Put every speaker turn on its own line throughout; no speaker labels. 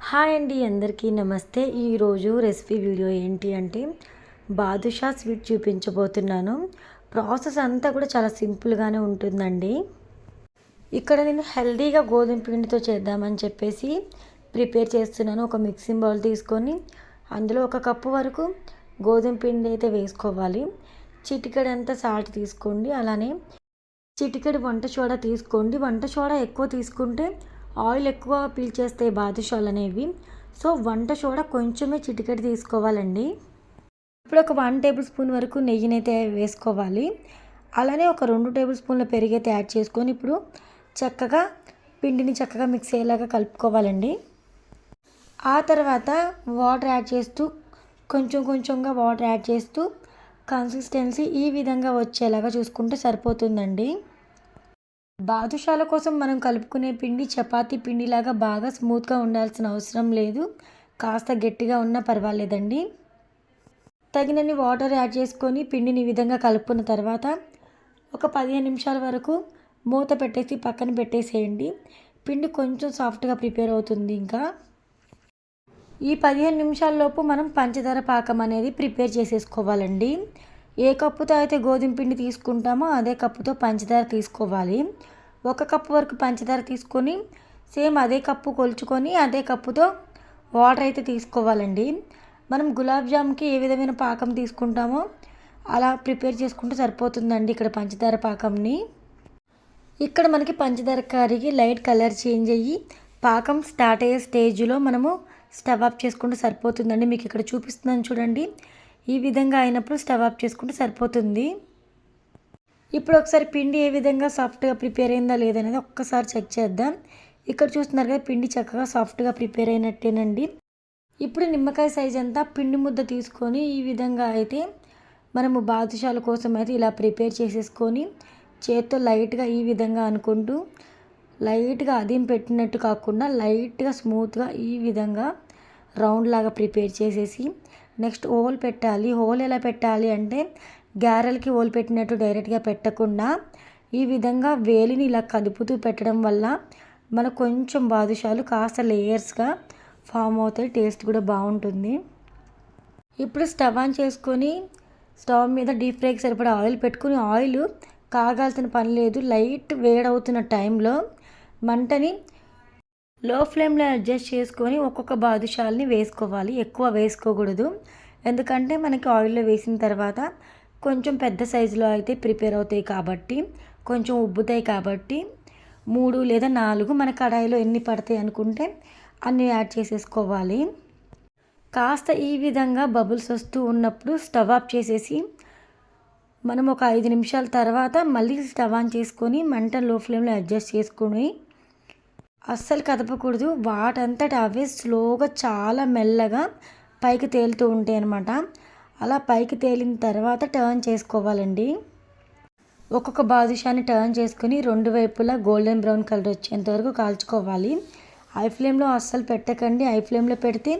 Hi అండి అందరికీ నమస్తే. ఈరోజు రెసిపీ వీడియో ఏంటి అంటే బాదుషా స్వీట్ చూపించబోతున్నాను. ప్రాసెస్ అంతా కూడా చాలా సింపుల్గానే ఉంటుందండి. ఇక్కడ నేను హెల్దీగా గోధుమ పిండితో చేద్దామని చెప్పేసి ప్రిపేర్ చేస్తున్నాను. ఒక మిక్సింగ్ బౌల్ తీసుకొని అందులో ఒక కప్పు వరకు గోధుమ పిండి అయితే వేసుకోవాలి. చిటికెడంతా సాల్ట్ తీసుకోండి. అలానే చిటికెడు వంట సోడా తీసుకోండి. వంట సోడా ఎక్కువ తీసుకుంటే ఆయిల్ ఎక్కువ పీల్చేస్తాయి బాదుషాలు అనేవి. సో వంట సోడా కొంచెమే చిటికెట్ తీసుకోవాలండి. ఇప్పుడు ఒక వన్ టేబుల్ స్పూన్ వరకు నెయ్యినైతే వేసుకోవాలి. అలానే ఒక రెండు టేబుల్ స్పూన్ల పెరిగైతే యాడ్ చేసుకొని ఇప్పుడు చక్కగా పిండిని చక్కగా మిక్స్ అయ్యేలాగా కలుపుకోవాలండి. ఆ తర్వాత వాటర్ యాడ్ చేస్తూ కొంచెం కొంచెంగా వాటర్ యాడ్ చేస్తూ కన్సిస్టెన్సీ ఈ విధంగా వచ్చేలాగా చూసుకుంటే సరిపోతుందండి. బాదుషాల కోసం మనం కలుపుకునే పిండి చపాతీ పిండిలాగా బాగా స్మూత్గా ఉండాల్సిన అవసరం లేదు. కాస్త గట్టిగా ఉన్నా పర్వాలేదండి. తగినన్ని వాటర్ యాడ్ చేసుకొని పిండిని ఈ విధంగా కలుపుకున్న తర్వాత ఒక పదిహేను నిమిషాల వరకు మూత పెట్టేసి పక్కన పెట్టేసేయండి. పిండి కొంచెం సాఫ్ట్గా ప్రిపేర్ అవుతుంది ఇంకా. ఈ పదిహేను నిమిషాల్లోపు మనం పంచదార పాకం అనేది ప్రిపేర్ చేసేసుకోవాలండి. ఏ కప్పుతో అయితే గోధుమ పిండి తీసుకుంటామో అదే కప్పుతో పంచదార తీసుకోవాలి. ఒక కప్పు వరకు పంచదార తీసుకొని సేమ్ అదే కప్పు కొలుచుకొని అదే కప్పుతో వాటర్ అయితే తీసుకోవాలండి. మనం గులాబ్ జామ్కి ఏ విధమైన పాకం తీసుకుంటామో అలా ప్రిపేర్ చేసుకుంటే సరిపోతుందండి ఇక్కడ పంచదార పాకంని. ఇక్కడ మనకి పంచదార కరిగి లైట్ కలర్ చేంజ్ అయ్యి పాకం స్టార్ట్ అయ్యే స్టేజ్లో మనము స్టవ్ ఆఫ్ చేసుకుంటే సరిపోతుందండి. మీకు ఇక్కడ చూపిస్తున్నాను చూడండి. ఈ విధంగా అయినప్పుడు స్టవ్ ఆఫ్ చేసుకుంటే సరిపోతుంది. ఇప్పుడు ఒకసారి పిండి ఏ విధంగా సాఫ్ట్గా ప్రిపేర్ అయిందా లేదనేది ఒక్కసారి చెక్ చేద్దాం. ఇక్కడ చూస్తున్నారు కదా పిండి చక్కగా సాఫ్ట్గా ప్రిపేర్ అయినట్టేనండి. ఇప్పుడు నిమ్మకాయ సైజ్ అంతా పిండి ముద్ద తీసుకొని ఈ విధంగా అయితే మనము బాదుషాల కోసం అయితే ఇలా ప్రిపేర్ చేసేసుకొని చేత్తో లైట్గా ఈ విధంగా అనుకుంటూ లైట్గా అదేం పెట్టినట్టు కాకుండా లైట్గా స్మూత్గా ఈ విధంగా రౌండ్ లాగా ప్రిపేర్ చేసేసి నెక్స్ట్ హోల్ పెట్టాలి. హోల్ ఎలా పెట్టాలి అంటే గారెలకి హోల్ పెట్టినట్టు డైరెక్ట్గా పెట్టకుండా ఈ విధంగా వేలిని ఇలా కదుపుతూ పెట్టడం వల్ల మనకు కొంచెం బాదుషాలు కాస్త లేయర్స్గా ఫామ్ అవుతాయి. టేస్ట్ కూడా బాగుంటుంది. ఇప్పుడు స్టవ్ ఆన్ చేసుకొని స్టవ్ మీద డీప్ ఫ్రైకి సరిపడా ఆయిల్ పెట్టుకుని ఆయిల్ కాగాల్సిన పని లేదు. లైట్ వేడవుతున్న టైంలో మంటని లో ఫ్లేమ్లో అడ్జస్ట్ చేసుకొని ఒక్కొక్క బాదుషాల్ని వేసుకోవాలి. ఎక్కువ వేసుకోకూడదు. ఎందుకంటే మనకి ఆయిల్లో వేసిన తర్వాత కొంచెం పెద్ద సైజులో అయితే ప్రిపేర్ అవుతాయి కాబట్టి కొంచెం ఉబ్బుతాయి కాబట్టి మూడు లేదా నాలుగు మన కడాయిలో ఎన్ని పడతాయి అనుకుంటే అన్ని యాడ్ చేసేసుకోవాలి. కాస్త ఈ విధంగా బబుల్స్ వస్తూ ఉన్నప్పుడు స్టవ్ ఆఫ్ చేసేసి మనం ఒక ఐదు నిమిషాల తర్వాత మళ్ళీ స్టవ్ ఆన్ చేసుకొని మంట లో ఫ్లేమ్లో అడ్జస్ట్ చేసుకొని అస్సలు కదపకూడదు. వాటంతట అవే స్లోగా చాలా మెల్లగా పైకి తేలుతూ ఉంటాయి అన్నమాట. అలా పైకి తేలిన తర్వాత టర్న్ చేసుకోవాలండి. ఒక్కొక్క బాదుషాని టర్న్ చేసుకొని రెండు వైపులా గోల్డెన్ బ్రౌన్ కలర్ వచ్చేంత వరకు కాల్చుకోవాలి. హై ఫ్లేమ్లో అస్సలు పెట్టకండి. హై ఫ్లేమ్లో పెడితే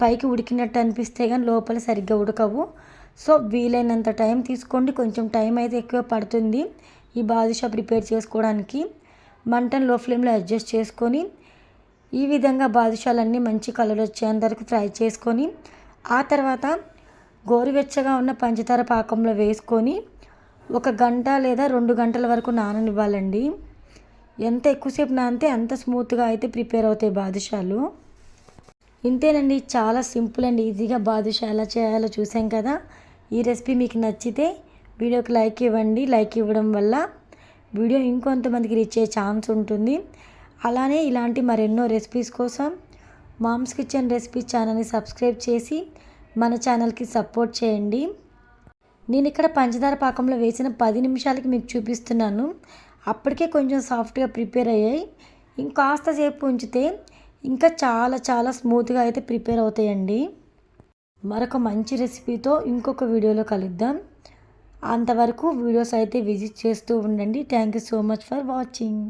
పైకి ఉడికినట్టు అనిపిస్తే కానీ లోపల సరిగ్గా ఉడకవు. సో వీలైనంత టైం తీసుకోండి. కొంచెం టైం అయితే ఎక్కువ పడుతుంది ఈ బాదుషా ప్రిపేర్ చేసుకోవడానికి. మంటను లో ఫ్లేమ్లో అడ్జస్ట్ చేసుకొని ఈ విధంగా బాదుషాలన్నీ మంచి కలర్ వచ్చేంత వరకు ఫ్రై చేసుకొని ఆ తర్వాత గోరువెచ్చగా ఉన్న పంచదార పాకంలో వేసుకొని ఒక గంట లేదా రెండు గంటల వరకు నాననివ్వాలండి. ఎంత ఎక్కువసేపు నానితే అంత స్మూత్గా అయితే ప్రిపేర్ అవుతాయి బాదుషాలు. ఇంతేనండి చాలా సింపుల్ అండ్ ఈజీగా బాదుషా ఎలా చేయాలో చూసాం కదా. ఈ రెసిపీ మీకు నచ్చితే వీడియోకి లైక్ ఇవ్వండి. లైక్ ఇవ్వడం వల్ల వీడియో ఇంకొంతమందికి రీచ్ అయ్యే ఛాన్స్ ఉంటుంది. అలానే ఇలాంటి మరెన్నో రెసిపీస్ కోసం మామ్స్ కిచెన్ రెసిపీస్ ఛానల్ని సబ్స్క్రైబ్ చేసి మన ఛానల్కి సపోర్ట్ చేయండి. నేను ఇక్కడ పంచదార పాకంలో వేసిన పది నిమిషాలకి మీకు చూపిస్తున్నాను. అప్పటికే కొంచెం సాఫ్ట్గా ప్రిపేర్ అయ్యాయి. ఇంకాస్త సేపు ఉంచితే ఇంకా చాలా చాలా స్మూత్గా అయితే ప్రిపేర్ అవుతాయండి. మరొక మంచి రెసిపీతో ఇంకొక వీడియోలో కలుద్దాం. అంతవరకు వీడియోస్ అయితే విజిట్ చేస్తూ ఉండండి. Thank you so much for watching